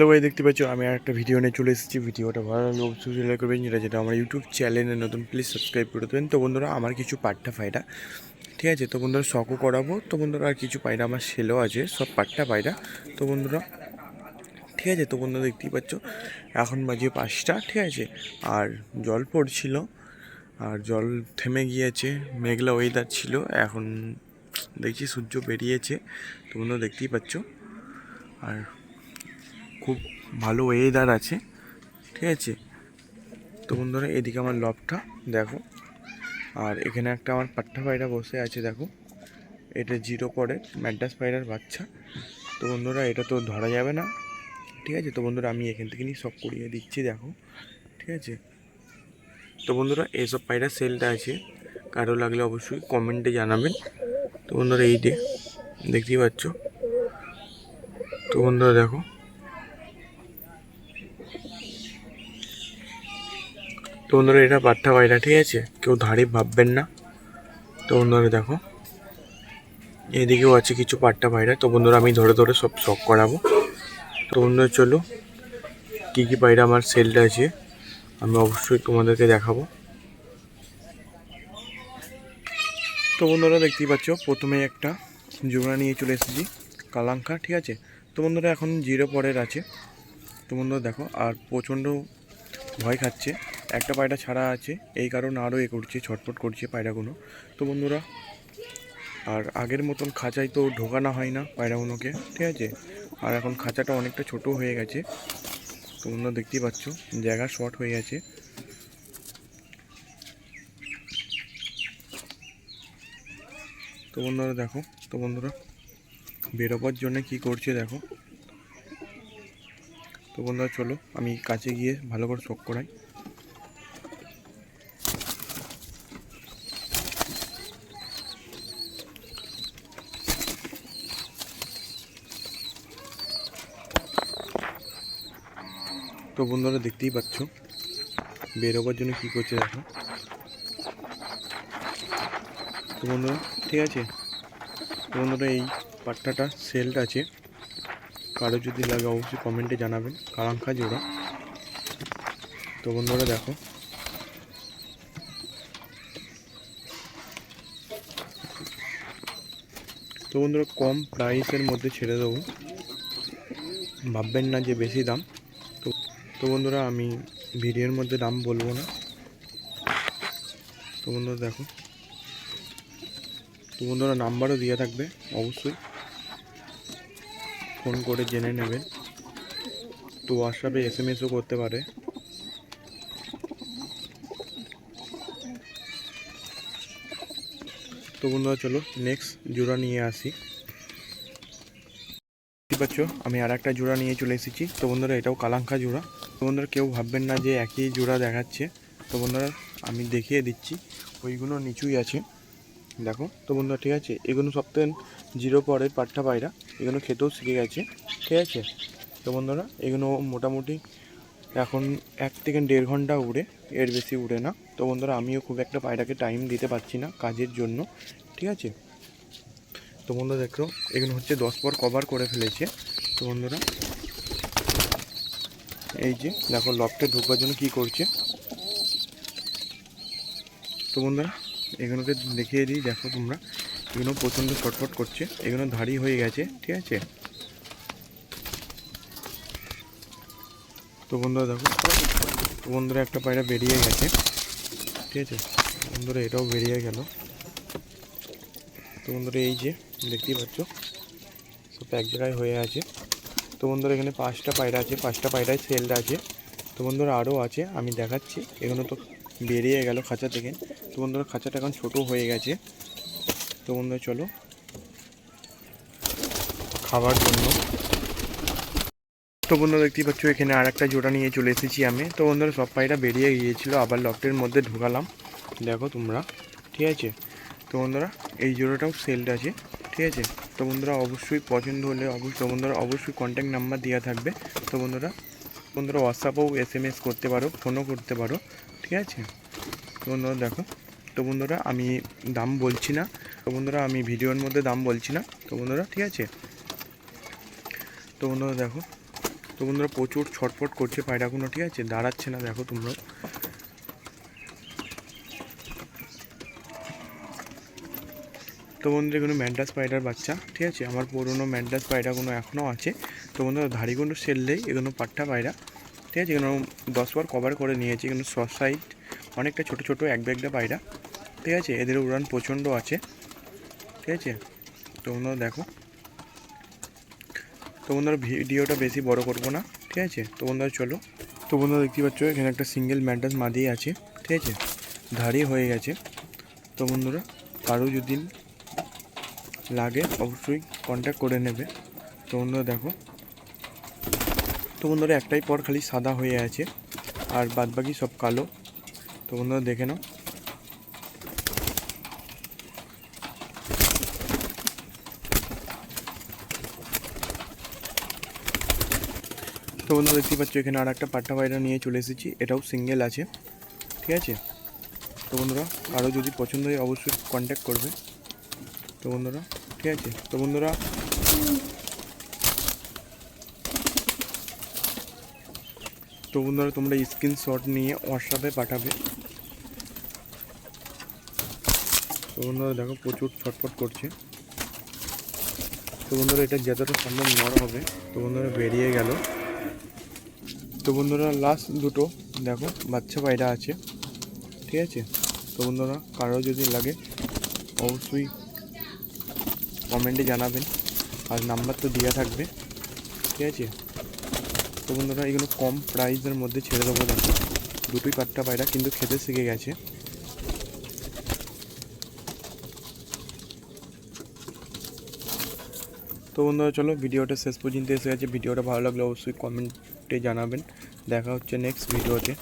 Hello ভাই, দেখতে পাচ্ছ, আমি একটা ভিডিও নিয়ে চলে এসেছি। ভিডিওটা ভালো লাগলে অবশ্যই শেয়ার করবেন যেটা যেটা আমার ইউটিউব চ্যানেলে নতুন প্লিজ সাবস্ক্রাইব করে দেবেন। তো বন্ধুরা, আমার কিছু পাট্টা ফায়দা, ঠিক আছে? তো বন্ধুরা, শখও করাবো। তো বন্ধুরা, আর কিছু পায়রা আমার সেলও আছে, সব পাট্টা পায়রা তো বন্ধুরা, ঠিক আছে? তো বন্ধুরা, দেখতেই পাচ্ছ, এখন বাজে পাঁচটা, ঠিক আছে? আর জল পড়ছিল, আর জল থেমে গিয়েছে, মেঘলা ওয়েদার ছিল, এখন দেখছি সূর্য বেরিয়েছে। তো বন্ধুরা, দেখতেই পাচ্ছ? আর খুব ভালো ওয়েদার আছে, ঠিক আছে? তো বন্ধুরা, এদিকে আমার লবটা, দেখো। আর এখানে একটা আমার পাট্টা পায়রা বসে আছে, দেখো। এটা জিরো পরে ম্যাড্রাস পায়রার বাচ্চা। তো বন্ধুরা, এটা তো ধরা যাবে না, ঠিক আছে? তো বন্ধুরা, আমি এখান থেকে নিয়ে সব করিয়ে দিচ্ছি, দেখো, ঠিক আছে? তো বন্ধুরা এইসব পায়রা সেলটা আছে। কারও লাগলে অবশ্যই কমেন্টে জানাবেন। তো বন্ধুরা, এই যে, দেখতেই পাচ্ছ? তো বন্ধুরা, দেখো। তো বন্ধুরা, এটা পাট্টা পায়রা ঠিক আছে? কেউ ধারে ভাববেন না। তো বন্ধুরা, দেখো, এদিকেও আছে কিছু পাট্টা পায়রা তো বন্ধুরা, আমি ধরে ধরে সব শখ করাবো। তো বন্ধুরা, চলো, কী কী পায়রা আমার সেলটা আছে, আমি অবশ্যই তোমাদেরকে দেখাবো। তো বন্ধুরা, দেখতেই পাচ্ছ, প্রথমে একটা জোড়া নিয়ে চলে এসেছি কালাঙ্কা ঠিক আছে? তো বন্ধুরা, এখন জিরো পরের আছে। তো বন্ধুরা, দেখো, আর প্রচণ্ড ভয় খাচ্ছে। একটা পায়রা ছাড়া আছে, এই কারণে আরও এ করছে, ছটফট করছে পায়রাগুলো। তো বন্ধুরা, আর আগের মতন খাঁচায় তো ঢোকানো হয় না পায়রাগুলোকে, ঠিক আছে? আর এখন খাঁচাটা অনেকটা ছোট হয়ে গেছে। তো বন্ধুরা, দেখতেই পাচ্ছ, জায়গা শর্ট হয়ে গেছে। তো বন্ধুরা, দেখো, তো বন্ধুরা, বেরোবার জন্য কি করছে দেখো। তো বন্ধুরা, চলো, আমি কাছে গিয়ে ভালো করে শখ করাই। তো বন্ধুরা দেখতেই পাচ্ছ। বেরোবার জন্য কি করছে দেখো। তো বন্ধুরা, ঠিক আছে? তো বন্ধুরা, এই পাট্টাটা সেলটা আছে। কারও যদি লাগে অবশ্যই কমেন্টে জানাবেন কালাঙ্কা জোড়া। তো বন্ধুরা, দেখো। তো বন্ধুরা, কম প্রাইসের মধ্যে ছেড়ে দেবো। ভাববেন না যে বেশি দাম। তো বন্ধুরা, আমি ভিডিওর মধ্যে দাম বলব না। তো বন্ধুরা, দেখো। তো বন্ধুরা, নাম্বারও দেওয়া থাকবে, অবশ্যই। ফোন করে জেনে নেবে। তো হোয়াটসঅ্যাপে এস এম এসও করতে পারে। তো বন্ধুরা, চলো নেক্সট জোড়া নিয়ে আসি। দেখতে পাচ্ছ, আমি আর একটা জোড়া নিয়ে চলে এসেছি। তো বন্ধুরা, এটাও কালাঙ্কা জোড়া। তো বন্ধুরা, কেউ ভাববেন না যে একই জোড়া দেখাচ্ছে। তো বন্ধুরা, আমি দেখিয়ে দিচ্ছি, ওইগুলো নিচুই আছে। দেখো, তো বন্ধুরা, ঠিক আছে? এগুলো সপ্তাহে জিরো পরে পাট্টা পায়রা। এগুলো খেতেও শিখে গেছে, ঠিক আছে? তো বন্ধুরা, এগুলো মোটামুটি এখন এক থেকে দেড় ঘণ্টা উড়ে, এর বেশি উড়ে না। তো বন্ধুরা, আমিও খুব একটা পায়রাকে টাইম দিতে পারছি না কাজের জন্য, ঠিক আছে? তো বন্ধুরা, দেখো, এগুলো হচ্ছে দশ পর কভার করে ফেলেছে। তো বন্ধুরা এই যে, দেখো লফটে ঢুকবার জন্য কি করছে? তো বন্ধুরা, এগুলোকে দেখিয়ে দিই, দেখো তোমরা। এগুলো প্রচণ্ড ছটফট করছে, এগুলো ধারি হয়ে গেছে, ঠিক আছে? তো বন্ধুরা, দেখো, তো বন্ধুরা, একটা পায়রা বেরিয়ে গেছে, ঠিক আছে? বন্ধুরা, এটাও বেরিয়ে গেল। তো বন্ধুরা, এই যে, দেখতেই পাচ্ছ, সব এক জায়গায় হয়ে আছে। তো বন্ধুরা, এখানে পাঁচটা পায়রা আছে, পাঁচটা পায়রায় সেলটা আছে। তো বন্ধুরা, আরও আছে, আমি দেখাচ্ছি। এগুলো তো বেরিয়ে গেল খাঁচা থেকে। তো বন্ধুরা, খাঁচাটা এখন ছোটো হয়ে গেছে। তো বন্ধুরা, চলো খাবার জন্য। তো বন্ধুরা, দেখতেই পাচ্ছ, এখানে আর একটা জোড়া নিয়ে চলে এসেছি আমি। তো বন্ধুরা, সব পায়রা বেরিয়ে গিয়েছিল, আবার লকটের মধ্যে ঢুকালাম। দেখো তোমরা, ঠিক আছে? তো বন্ধুরা, এই জোড়াটাও সেলড আছে, ঠিক আছে? তো বন্ধুরা অবশ্যই পছন্দ হলে অবশ্যই বন্ধুরা অবশ্যই কন্ট্যাক্ট নাম্বার দেওয়া থাকবে। তো বন্ধুরা বন্ধুরা হোয়াটসঅ্যাপেও এস এম এস করতে পারো ফোনও করতে পারো, ঠিক আছে? তো বন্ধুরা দেখো, তো বন্ধুরা আমি দাম বলছি না। তো বন্ধুরা আমি ভিডিওর মধ্যে দাম বলছি না। তো বন্ধুরা, ঠিক আছে? তো বন্ধুরা দেখো, তো বন্ধুরা প্রচুর ছটফট করছে পায়রাগুলো, ঠিক আছে? দাঁড়াচ্ছে না, দেখো তোমরা তো বন্ধুরা এগুলো ম্যান্ডাস পায়রার বাচ্চা, ঠিক আছে? আমার পুরনো ম্যান্ডাস পায়রাগুলো এখনও আছে। তো বন্ধুরা ধাড়িগুলো সেললেই এগুলো পাট্টা পায়রা, ঠিক আছে? এগুলো দশ বার কভার করে নিয়েছি, এগুলো সস সাইড অনেকটা ছোট ছোট, এক ব্যাগটা পায়রা, ঠিক আছে? এদের উড়ান প্রচণ্ড আছে, ঠিক আছে? তো বন্ধুরা দেখো। তো বন্ধুরা ভিডিওটা বেশি বড় করব না, ঠিক আছে? তো বন্ধুরা চলো। তো বন্ধুরা দেখতে পাচ্ছ, এখানে একটা সিঙ্গেল ম্যান্ডাস মাদি আছে, ঠিক আছে? ধাড়ি হয়ে গেছে। তো বন্ধুরা কারও যদি লাগে, অবশ্যই কন্ট্যাক্ট করে নেবে। তো বন্ধুরা দেখো, তো বন্ধুরা একটাই পর খালি সাদা হয়ে আছে, আর বাদবাকি সব কালো। তো বন্ধুরা দেখে নাও। তো বন্ধুরা দেখতে পাচ্ছ, এখানে আর একটা পাট্টা পায়রা নিয়ে চলে এসেছি, এটাও সিঙ্গেল আছে, ঠিক আছে? তো বন্ধুরা আরও যদি পছন্দ হয়, অবশ্যই কন্ট্যাক্ট করবে। তো বন্ধুরা ঠিক আছে? তো বন্ধুরা তো বন্ধুরা, তোমরা স্ক্রিনশট নিয়ে হোয়াটসঅ্যাপে পাঠাবে। তো বন্ধুরা, দেখো, প্রচুর ছটফট করছে। তো বন্ধুরা, এটা যতটা সম্ভব নড় হবে। তো বন্ধুরা, বেরিয়ে গেল। তো বন্ধুরা লাস্ট দুটো, দেখো, বাচ্চা পায়রা আছে। ঠিক আছে? তো বন্ধুরা, কারও যদি লাগে, অবশ্যই কমেন্টে জানাবেন। আর নাম্বার তো দেওয়া থাকবে। ঠিক আছে? তো বন্ধুরা, এগুলো কম প্রাইসের মধ্যে ছেড়ে দেবো দেখো। দুটোই পাট্টা পায়রা, কিন্তু খেতে শিখে গেছে। তো বন্ধুরা, চলো ভিডিওটা শেষ পর্যন্ত এসে গেছে। ভিডিওটা ভালো লাগলে অবশ্যই কমেন্টে জানাবেন। দেখা হচ্ছে নেক্সট ভিডিওতে।